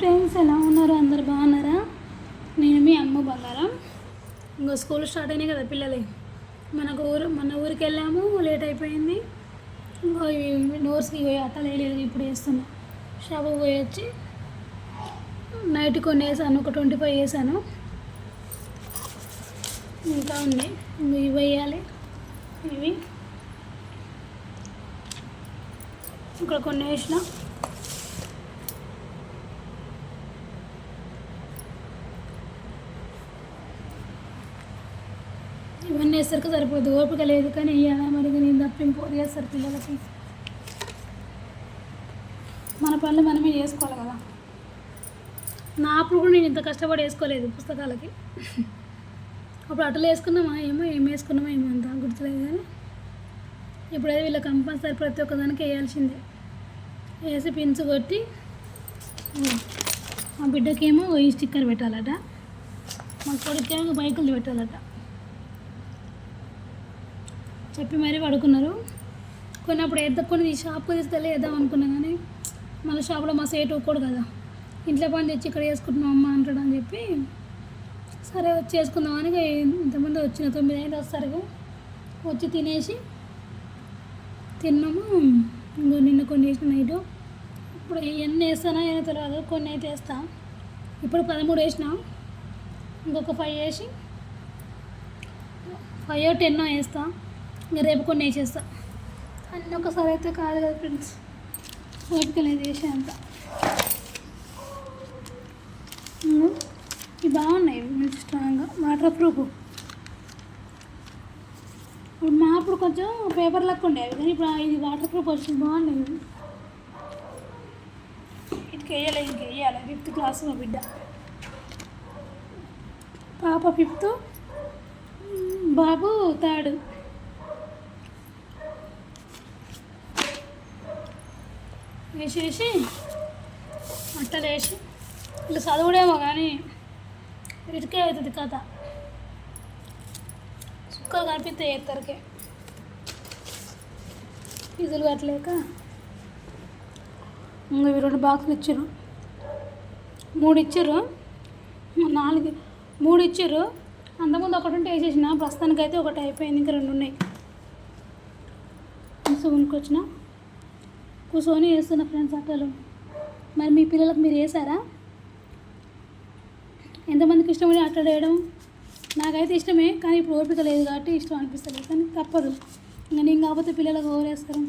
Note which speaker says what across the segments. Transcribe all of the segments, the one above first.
Speaker 1: Friends ఎలా ఉన్నారు? అందరు బాగున్నారా? నేను మీ అమ్మ బంగారం. ఇంకో స్కూల్ స్టార్ట్ అయినాయి కదా పిల్లలే. మనకు ఊరు మన ఊరికి వెళ్ళాము లేట్ అయిపోయింది. ఇంకో నోట్స్కి పోయి అట్టలు వేయలేదు ఇప్పుడు వేస్తున్నా. షాపుకి పోయి వచ్చి నైట్ కొన్ని వేసాను ఒక ట్వంటీ ఫైవ్ వేసాను. ఇంకా ఉంది. ఇంక ఇవి వేయాలి. ఇవి. ఇక్కడ కొన్ని వేసినా. ఇవన్నీ వేసరికి సరిపోదు ఓపిక లేదు కానీ వేయాలి మరి నేను తప్ప ఇంకోటి చేస్తారు పిల్లలకి. మన పనులు మనమే చేసుకోవాలి కదా. నా అప్పుడు కూడా నేను ఇంత కష్టపడి వేసుకోలేదు పుస్తకాలకి. అప్పుడు అటలు వేసుకున్నామా? ఏమో ఏం వేసుకున్నామా ఏమో అంత గుర్తులేదు కానీ ఇప్పుడైతే వీళ్ళ కంపల్సరీ ప్రతి ఒక్కదానికి వేయాల్సిందే. వేసి పించు కొట్టి మా బిడ్డకేమో ఈ స్టిక్కర్ పెట్టాలట. మా కొడుకేమో బైకులు పెట్టాలట. చెప్పి మరీ పడుకున్నారు. కొన్ని అప్పుడు వేద్దాం కొన్ని షాప్కి తీసుకెళ్ళి వేద్దాం అనుకున్నాను కానీ మళ్ళీ షాప్లో మా సేటు ఒక్కడు కదా. ఇంట్లో పని తెచ్చి ఇక్కడ వేసుకుంటున్నాం అమ్మ అంటాడు అని చెప్పి సరే వచ్చి వేసుకుందాం అని ఇంతమంది వచ్చిన తొమ్మిది ఐదు వస్తారు. వచ్చి తినేసి తిన్నాము. ఇంకో నిన్న కొన్ని వేసిన నైట్. ఇప్పుడు ఎన్ని వేస్తానో ఏమో తెలియదు కొన్ని అయితే వేస్తా. ఇప్పుడు పదమూడు వేసిన. ఇంకొక ఫైవ్ వేసి ఫైవ్ టెన్నో వేస్తా. ఇంకా రేపు కొన్ని వేసేస్తా అన్నీ ఒకసారి అయితే కాదు కదా ఫ్రెండ్స్. ఓపిక లేదు వేసే అంత ఇవి బాగున్నాయి మంచి స్ట్రాంగ్గా వాటర్ ప్రూఫ్ ఇప్పుడు మా అప్పుడు కొంచెం పేపర్ లెక్క ఉండేవి కానీ ఇప్పుడు ఇది వాటర్ ప్రూఫ్ వచ్చింది బాగున్నాయి ఇటుకి వేయాలి ఇంక వేయాలి ఫిఫ్త్ క్లాస్ మా బిడ్డ. పాప ఫిఫ్త్ బాబు థర్డ్ వేసేసి అట్టలు వేసి ఇట్లా చదువుడేమో కానీ ఇటుకే అవుతుంది కథ. చుక్కలు కనిపిస్తాయి ఇద్దరికే ఫీజులు కట్టలేక. ఇంకా ఇవి రెండు బాక్సులు ఇచ్చారు మూడు ఇచ్చారు నాలుగు మూడు ఇచ్చారు అంతకుముందు ఒకటి ఉంటే వేసేసిన. ప్రస్తుతానికి అయితే ఒకటి అయిపోయింది. ఇంకా రెండు ఉన్నాయి. సో వచ్చిన. కూర్చొని వేస్తున్న ఫ్రెండ్స్ అట్టలు మరి మీ పిల్లలకు మీరు వేసారా ఎంతమందికి ఇష్టమని అట్టలు వేయడం నాకైతే ఇష్టమే కానీ ఇప్పుడు ఓపిక లేదు కాబట్టి ఇష్టం అనిపిస్తలేదు. కానీ తప్పదు. ఇంకా నేను కాకపోతే పిల్లలకు ఓరేస్తారు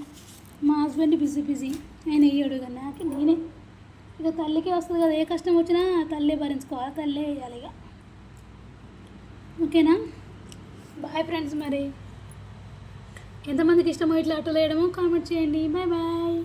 Speaker 1: మా హస్బెండ్ బిజీ బిజీ. ఆయన వేయడు కానీ నాకు నేనే. ఇక తల్లికే వస్తుంది కదా ఏ కష్టం వచ్చినా తల్లే భరించుకోవాలి తల్లే వేయాలి ఇక. ఓకేనా? బాయ్ ఫ్రెండ్స్ మరి. ఎంతమందికి ఇష్టమో ఇట్లా అట్టలు వేయడమో కామెంట్ చేయండి. Bye bye